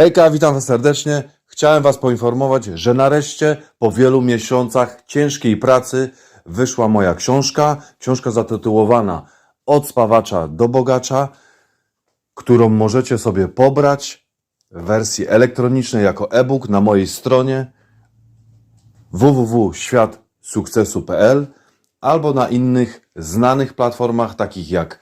Hejka, witam Was serdecznie. Chciałem Was poinformować, że nareszcie po wielu miesiącach ciężkiej pracy wyszła moja książka. Książka zatytułowana Od spawacza do bogacza, którą możecie sobie pobrać w wersji elektronicznej jako e-book na mojej stronie www.światsukcesu.pl albo na innych znanych platformach takich jak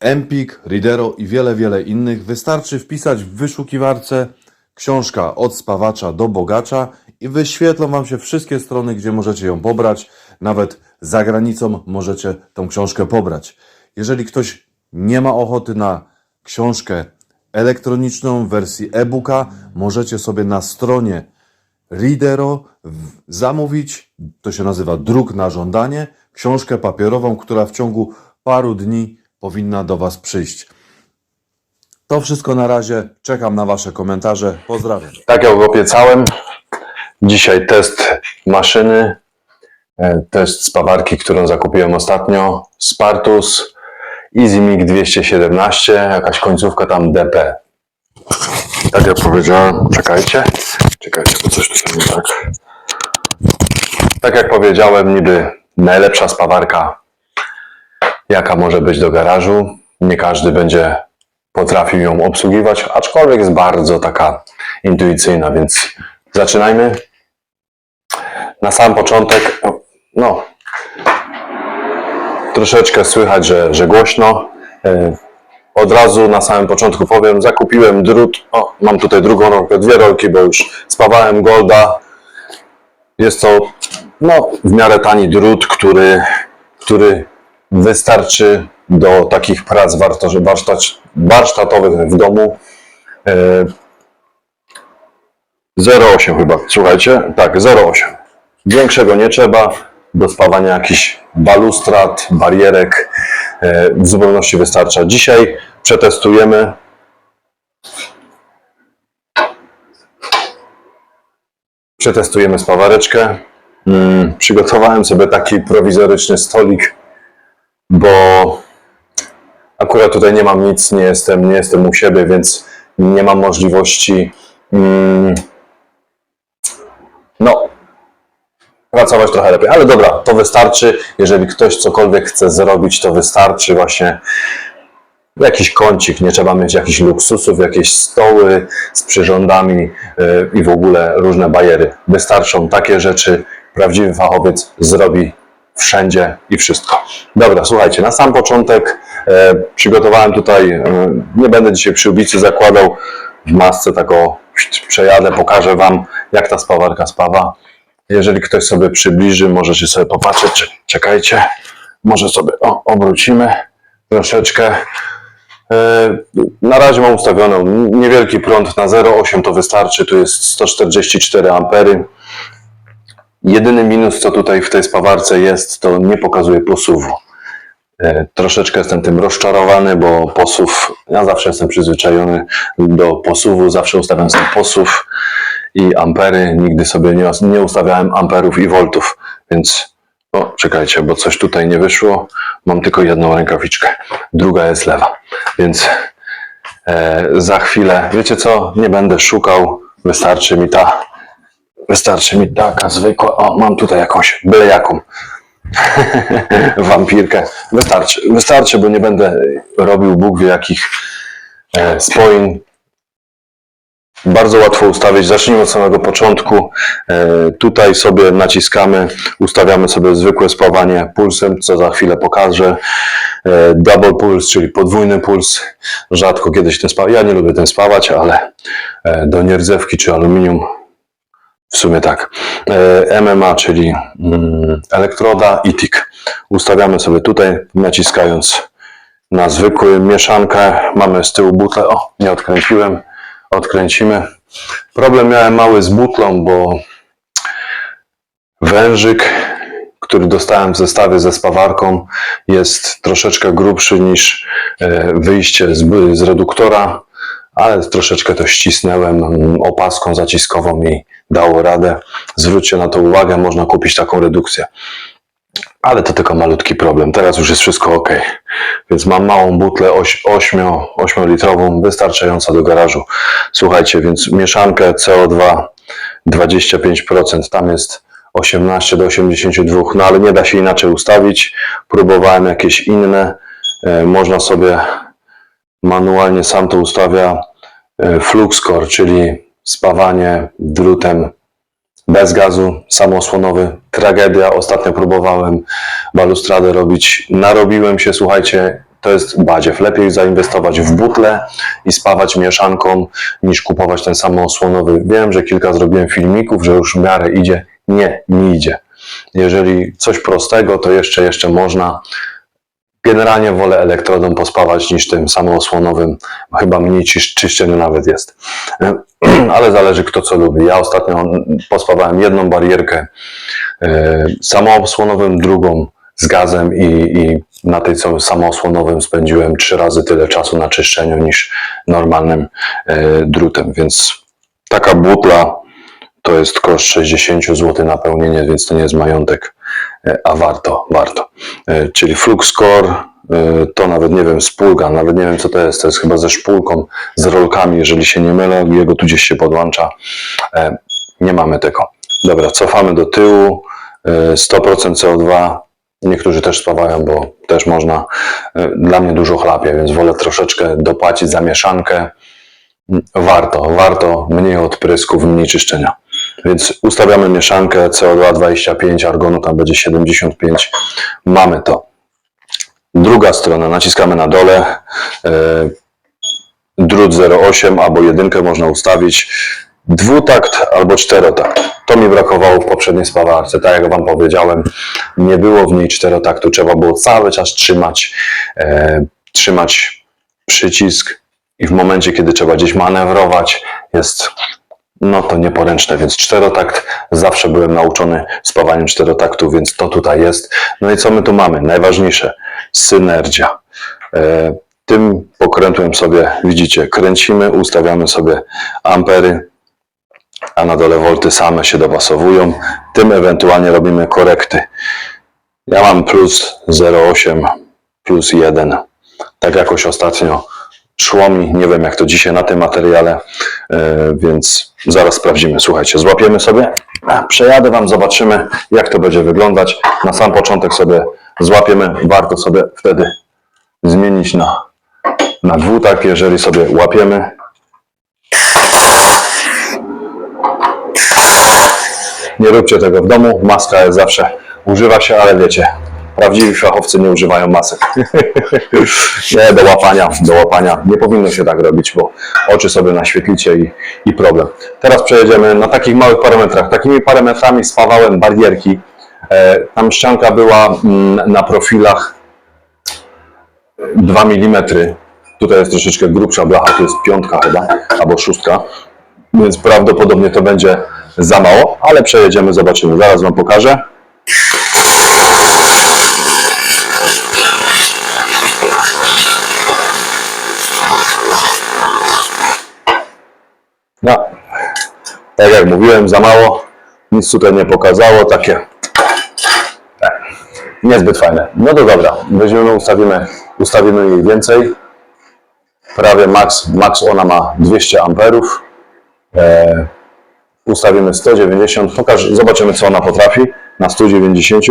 Empik, Readero i wiele, wiele innych. Wystarczy wpisać w wyszukiwarce książka od spawacza do bogacza i wyświetlą Wam się wszystkie strony, gdzie możecie ją pobrać. Nawet za granicą możecie tą książkę pobrać. Jeżeli ktoś nie ma ochoty na książkę elektroniczną w wersji e-booka, możecie sobie na stronie Readero zamówić, to się nazywa druk na żądanie, książkę papierową, która w ciągu paru dni powinna do Was przyjść. To wszystko na razie. Czekam na Wasze komentarze. Pozdrawiam. Tak jak obiecałem, dzisiaj test maszyny, e, test spawarki, którą zakupiłem ostatnio, Spartus EasyMic 217, jakaś końcówka tam DP. Tak jak powiedziałem, czekajcie, czekajcie, bo coś tutaj nie tak. Tak jak powiedziałem, niby najlepsza spawarka, jaka może być do garażu. Nie każdy będzie potrafił ją obsługiwać, aczkolwiek jest bardzo taka intuicyjna, więc zaczynajmy. Na sam początek, no, troszeczkę słychać, że, że głośno. E, Od razu na samym początku powiem, zakupiłem drut, o, mam tutaj drugą rolkę, dwie rolki, bo już spawałem Golda. Jest to, no, w miarę tani drut, który, który wystarczy do takich prac warsztatowych w domu. E, 0,8 chyba, słuchajcie, tak, 0,8. Większego nie trzeba do spawania jakichś balustrad, barierek. E, w zupełności wystarcza. Dzisiaj przetestujemy przetestujemy spawareczkę. Mm, przygotowałem sobie taki prowizoryczny stolik, bo akurat tutaj nie mam nic, nie jestem, nie jestem u siebie, więc nie mam możliwości mm, no, pracować trochę lepiej. Ale dobra, to wystarczy. Jeżeli ktoś cokolwiek chce zrobić, to wystarczy właśnie jakiś kącik. Nie trzeba mieć jakichś luksusów, jakieś stoły z przyrządami yy, i w ogóle różne bajery. Wystarczą takie rzeczy. Prawdziwy fachowiec zrobi wszędzie i wszystko. Dobra, słuchajcie, na sam początek e, przygotowałem tutaj, e, nie będę dzisiaj przyłbicy zakładał, w masce tak o, przejadę, pokażę Wam, jak ta spawarka spawa. Jeżeli ktoś sobie przybliży, możecie sobie popatrzeć, Cze- czekajcie, może sobie o, obrócimy troszeczkę. E, Na razie mam ustawioną niewielki prąd na 0,8 to wystarczy, tu jest 144 ampery. Jedyny minus, co tutaj w tej spawarce jest, to nie pokazuje posuwu. E, Troszeczkę jestem tym rozczarowany, bo posów, ja zawsze jestem przyzwyczajony do posuwu, zawsze ustawiam sobie posuw i ampery, nigdy sobie nie, nie ustawiałem amperów i voltów, więc o, czekajcie, bo coś tutaj nie wyszło, mam tylko jedną rękawiczkę, druga jest lewa, więc e, za chwilę, wiecie co, nie będę szukał, wystarczy mi ta, wystarczy mi taka zwykła, o, mam tutaj jakąś, byle jaką, wampirkę. Wystarczy, wystarczy, bo nie będę robił Bóg wie jakich e, spoin. Bardzo łatwo ustawić. Zacznijmy od samego początku. E, tutaj sobie naciskamy, ustawiamy sobie zwykłe spawanie pulsem, co za chwilę pokażę. E, double pulse, czyli podwójny puls. Rzadko kiedyś ten spawa. Ja nie lubię ten spawać, ale e, do nierdzewki czy aluminium w sumie tak. E, MMA, czyli mm, elektroda i tik. Ustawiamy sobie tutaj, naciskając na zwykły mieszankę. Mamy z tyłu butlę. O, nie odkręciłem. Odkręcimy. Problem miałem mały z butlą, bo wężyk, który dostałem w zestawie ze spawarką, jest troszeczkę grubszy niż e, wyjście z, z reduktora, ale troszeczkę to ścisnąłem mm, opaską zaciskową i dało radę. Zwróćcie na to uwagę, można kupić taką redukcję. Ale to tylko malutki problem. Teraz już jest wszystko ok. Więc mam małą butlę 8, litrową, wystarczająca do garażu. Słuchajcie, więc mieszankę CO2 25%, tam jest 18 do 82, no ale nie da się inaczej ustawić. Próbowałem jakieś inne. E, Można sobie manualnie sam to ustawia e, FluxCore, czyli spawanie drutem bez gazu, samoosłonowy. Tragedia. Ostatnio próbowałem balustradę robić. Narobiłem się, słuchajcie, to jest badziew. Lepiej zainwestować w butlę i spawać mieszanką, niż kupować ten samoosłonowy. Wiem, że kilka zrobiłem filmików, że już w miarę idzie. Nie, nie idzie. Jeżeli coś prostego, to jeszcze, jeszcze można. Generalnie wolę elektrodą pospawać niż tym samoosłonowym. Chyba mniej czysz- czyszczenia nawet jest. Ale zależy kto co lubi. Ja ostatnio pospawałem jedną barierkę e, samoosłonowym, drugą z gazem i, i na tej co samoosłonowym spędziłem trzy razy tyle czasu na czyszczeniu niż normalnym e, drutem. Więc taka butla to jest koszt 60 zł napełnienie, więc to nie jest majątek, a warto, warto. E, Czyli FluxCore, e, to nawet nie wiem, spulga, nawet nie wiem co to jest, to jest chyba ze szpulką, z rolkami, jeżeli się nie mylę, jego tu gdzieś się podłącza. E, Nie mamy tego. Dobra, cofamy do tyłu, e, 100% CO2, niektórzy też spawają, bo też można. Dla mnie dużo chlapie, więc wolę troszeczkę dopłacić za mieszankę. Warto, warto, mniej odprysków, mniej czyszczenia. Więc ustawiamy mieszankę CO2 25, argonu tam będzie 75. Mamy to. Druga strona, naciskamy na dole. e, Drut 0,8 albo jedynkę można ustawić. Dwutakt albo czterotakt. To mi brakowało w poprzedniej spawarce. Tak jak Wam powiedziałem, nie było w niej czterotaktu. Trzeba było cały czas trzymać, e, trzymać przycisk i w momencie, kiedy trzeba gdzieś manewrować, jest no to nieporęczne, więc czterotakt. Zawsze byłem nauczony spawaniem czterotaktu, więc to tutaj jest. No i co my tu mamy? Najważniejsze, synergia. E, tym pokrętłem sobie, widzicie, kręcimy, ustawiamy sobie ampery, a na dole wolty same się dopasowują. Tym ewentualnie robimy korekty. Ja mam plus 0,8, plus 1. Tak jakoś ostatnio szło mi, nie wiem jak to dzisiaj na tym materiale, e, więc zaraz sprawdzimy. Słuchajcie, złapiemy sobie, przejadę Wam, zobaczymy jak to będzie wyglądać. Na sam początek sobie złapiemy, warto sobie wtedy zmienić na, na dwutak, jeżeli sobie łapiemy. Nie róbcie tego w domu, maska jest zawsze, używa się, ale wiecie, prawdziwi fachowcy nie używają masek. nie, do łapania, do łapania. Nie powinno się tak robić, bo oczy sobie naświetlicie i, i problem. Teraz przejedziemy na takich małych parametrach. Takimi parametrami spawałem barierki. E, tam ścianka była mm, na profilach 2 mm. Tutaj jest troszeczkę grubsza blacha, to jest piątka chyba, albo szóstka. Więc prawdopodobnie to będzie za mało, ale przejedziemy, zobaczymy. Zaraz Wam pokażę. No, tak jak mówiłem, za mało. Nic tutaj nie pokazało, takie e, niezbyt fajne. No to dobra, weźmiemy, ustawimy, ustawimy jej więcej. Prawie max, max ona ma 200 amperów. E, ustawimy 190, pokaż, zobaczymy co ona potrafi na 190.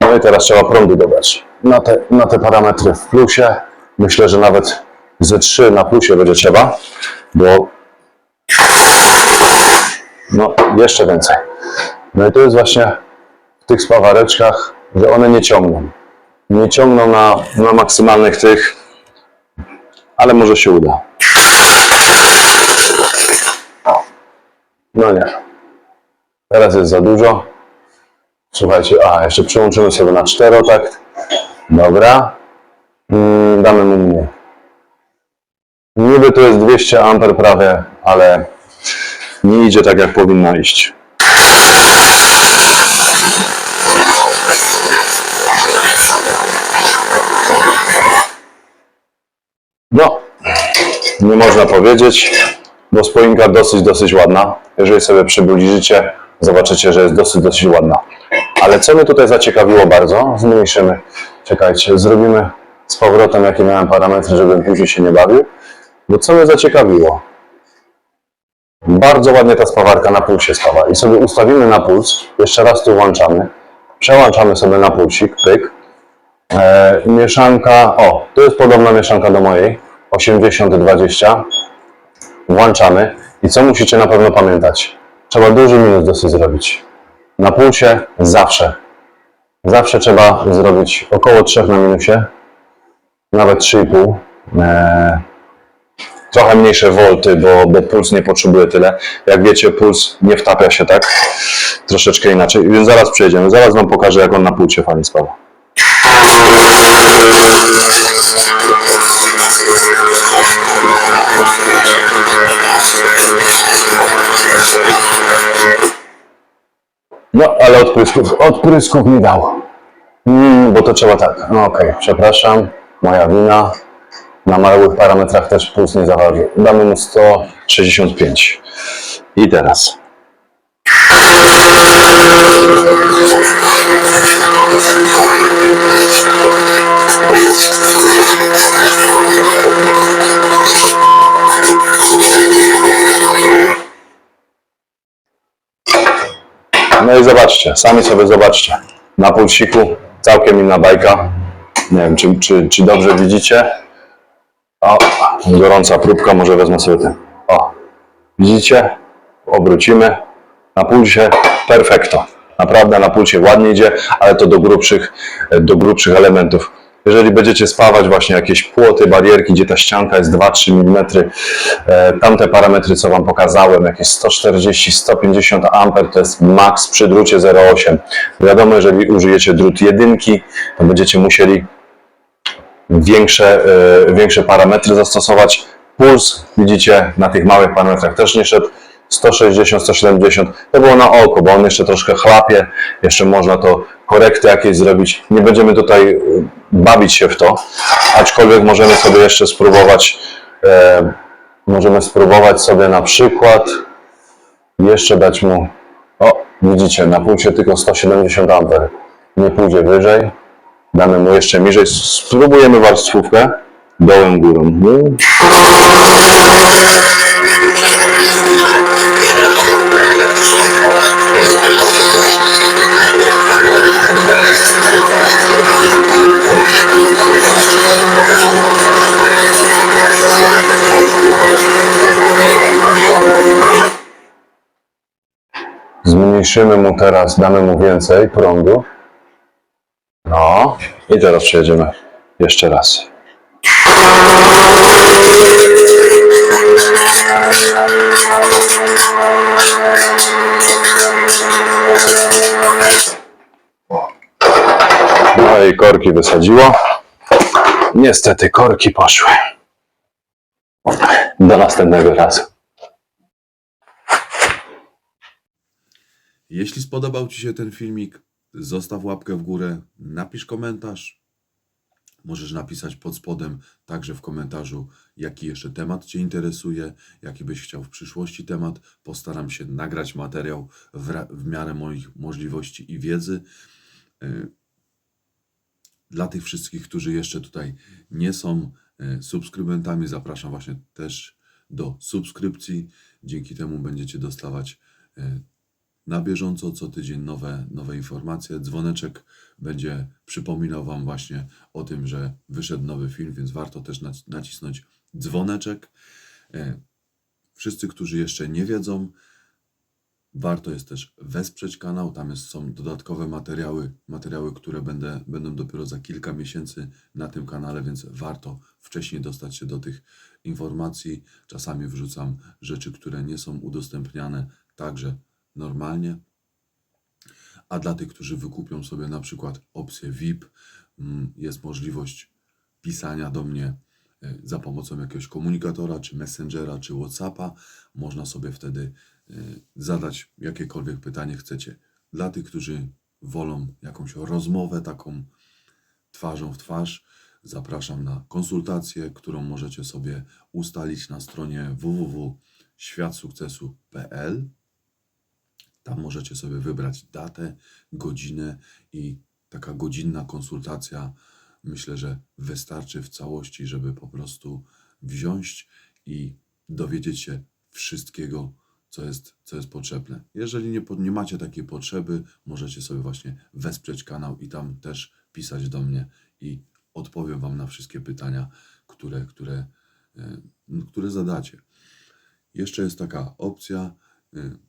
No i teraz trzeba prądu dobrać. Na te, na te parametry w plusie, myślę, że nawet ze 3 na plusie będzie trzeba, bo no jeszcze więcej. No i to jest właśnie w tych spawareczkach, że one nie ciągną. Nie ciągną na, na maksymalnych tych, ale może się uda. No nie. Teraz jest za dużo. Słuchajcie, a jeszcze przyłączymy sobie na czterotakt. Dobra. Mm, damy mu mniej. Niby to jest 200 amper prawie, ale nie idzie tak jak powinno iść. No, nie można powiedzieć, bo spoinka dosyć, dosyć ładna. Jeżeli sobie przybliżycie, Zobaczycie, że jest dosyć, dosyć ładna. Ale co mnie tutaj zaciekawiło bardzo, zmniejszymy. Czekajcie, zrobimy z powrotem, jakie miałem parametry, żebym później się nie bawił. Bo co mnie zaciekawiło? Bardzo ładnie ta spawarka na pulsie spawa. I sobie ustawimy na puls. Jeszcze raz tu włączamy. Przełączamy sobie na pulsik, pyk. E, mieszanka, o, to jest podobna mieszanka do mojej. 80-20. Włączamy. I co musicie na pewno pamiętać? Trzeba duży minus dosyć zrobić. Na pulsie zawsze. Zawsze trzeba zrobić około 3 na minusie. Nawet 3,5. E, trochę mniejsze wolty, bo, bo puls nie potrzebuje tyle. Jak wiecie, puls nie wtapia się tak. Troszeczkę inaczej. Więc zaraz przejdziemy. Zaraz Wam pokażę, jak on na pulsie fajnie spawa. No, ale odprysków, odprysków mi dał. Mm, bo to trzeba tak. No okej, przepraszam. Moja wina. Na małych parametrach też puls nie zaważył. Damy mu 165. I teraz. No i zobaczcie, sami sobie zobaczcie. Na pulsiku całkiem inna bajka. Nie wiem, czy, czy, czy dobrze widzicie. O, gorąca próbka, może wezmę sobie ten. O, widzicie? Obrócimy. Na pulsie perfekto. Naprawdę na pulsie ładnie idzie, ale to do grubszych, do grubszych elementów. Jeżeli będziecie spawać właśnie jakieś płoty, barierki, gdzie ta ścianka jest 2-3 mm, e, tamte parametry, co Wam pokazałem, jakieś 140-150 A to jest max przy drucie 0,8. Wiadomo, jeżeli użyjecie drut jedynki, to będziecie musieli większe, e, większe parametry zastosować. Puls, widzicie, na tych małych parametrach też nie szedł. 160, 170, to było na oko, bo on jeszcze troszkę chlapie, jeszcze można to korekty jakieś zrobić. Nie będziemy tutaj e, bawić się w to, aczkolwiek możemy sobie jeszcze spróbować, e, możemy spróbować sobie na przykład jeszcze dać mu, o widzicie, na pulsie tylko 170 A, nie pójdzie wyżej, damy mu jeszcze niżej, spróbujemy warstwówkę, dołem, górą. No. Zmniejszymy mu teraz, damy mu więcej prądu. No i teraz przejedziemy jeszcze raz. No i korki wysadziło. Niestety korki poszły. Do następnego razu. Jeśli spodobał Ci się ten filmik, zostaw łapkę w górę, napisz komentarz. Możesz napisać pod spodem także w komentarzu, jaki jeszcze temat Cię interesuje, jaki byś chciał w przyszłości temat. Postaram się nagrać materiał w, w miarę moich możliwości i wiedzy. Y, Dla tych wszystkich, którzy jeszcze tutaj nie są y, subskrybentami, zapraszam właśnie też do subskrypcji. Dzięki temu będziecie dostawać y, na bieżąco co tydzień nowe, nowe informacje. Dzwoneczek będzie przypominał Wam właśnie o tym, że wyszedł nowy film, więc warto też nac- nacisnąć dzwoneczek. E, Wszyscy, którzy jeszcze nie wiedzą, warto jest też wesprzeć kanał. Tam jest, są dodatkowe materiały, materiały, które będę, będą dopiero za kilka miesięcy na tym kanale, więc warto wcześniej dostać się do tych informacji. Czasami wrzucam rzeczy, które nie są udostępniane także normalnie. A dla tych, którzy wykupią sobie na przykład opcję VIP, mm, jest możliwość pisania do mnie y, za pomocą jakiegoś komunikatora, czy Messengera, czy WhatsAppa. Można sobie wtedy y, zadać jakiekolwiek pytanie chcecie. Dla tych, którzy wolą jakąś rozmowę taką twarzą w twarz, zapraszam na konsultację, którą możecie sobie ustalić na stronie www.światsukcesu.pl. Tam możecie sobie wybrać datę, godzinę i taka godzinna konsultacja myślę, że wystarczy w całości, żeby po prostu wziąć i dowiedzieć się wszystkiego, co jest, co jest potrzebne. Jeżeli nie, nie macie takiej potrzeby, możecie sobie właśnie wesprzeć kanał i tam też pisać do mnie i odpowiem Wam na wszystkie pytania, które, które, e, które zadacie. Jeszcze jest taka opcja, y,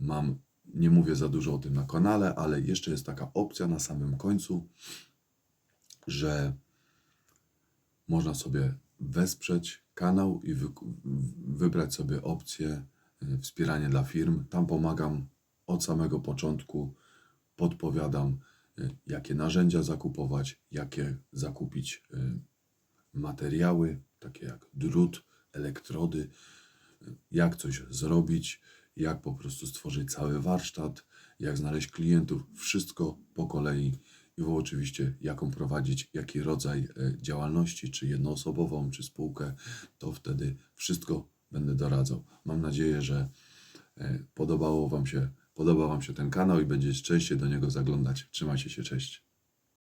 mam, nie mówię za dużo o tym na kanale, ale jeszcze jest taka opcja na samym końcu, że można sobie wesprzeć kanał i wy, wybrać sobie opcję y, wspieranie dla firm. Tam pomagam od samego początku, podpowiadam, y, jakie narzędzia zakupować, jakie zakupić y, materiały, takie jak drut, elektrody, jak coś zrobić, jak po prostu stworzyć cały warsztat, jak znaleźć klientów, wszystko po kolei i oczywiście jaką prowadzić, jaki rodzaj e, działalności, czy jednoosobową, czy spółkę, to wtedy wszystko będę doradzał. Mam nadzieję, że e, podobało wam się, podoba Wam się ten kanał i będziecie częściej do niego zaglądać. Trzymajcie się, cześć.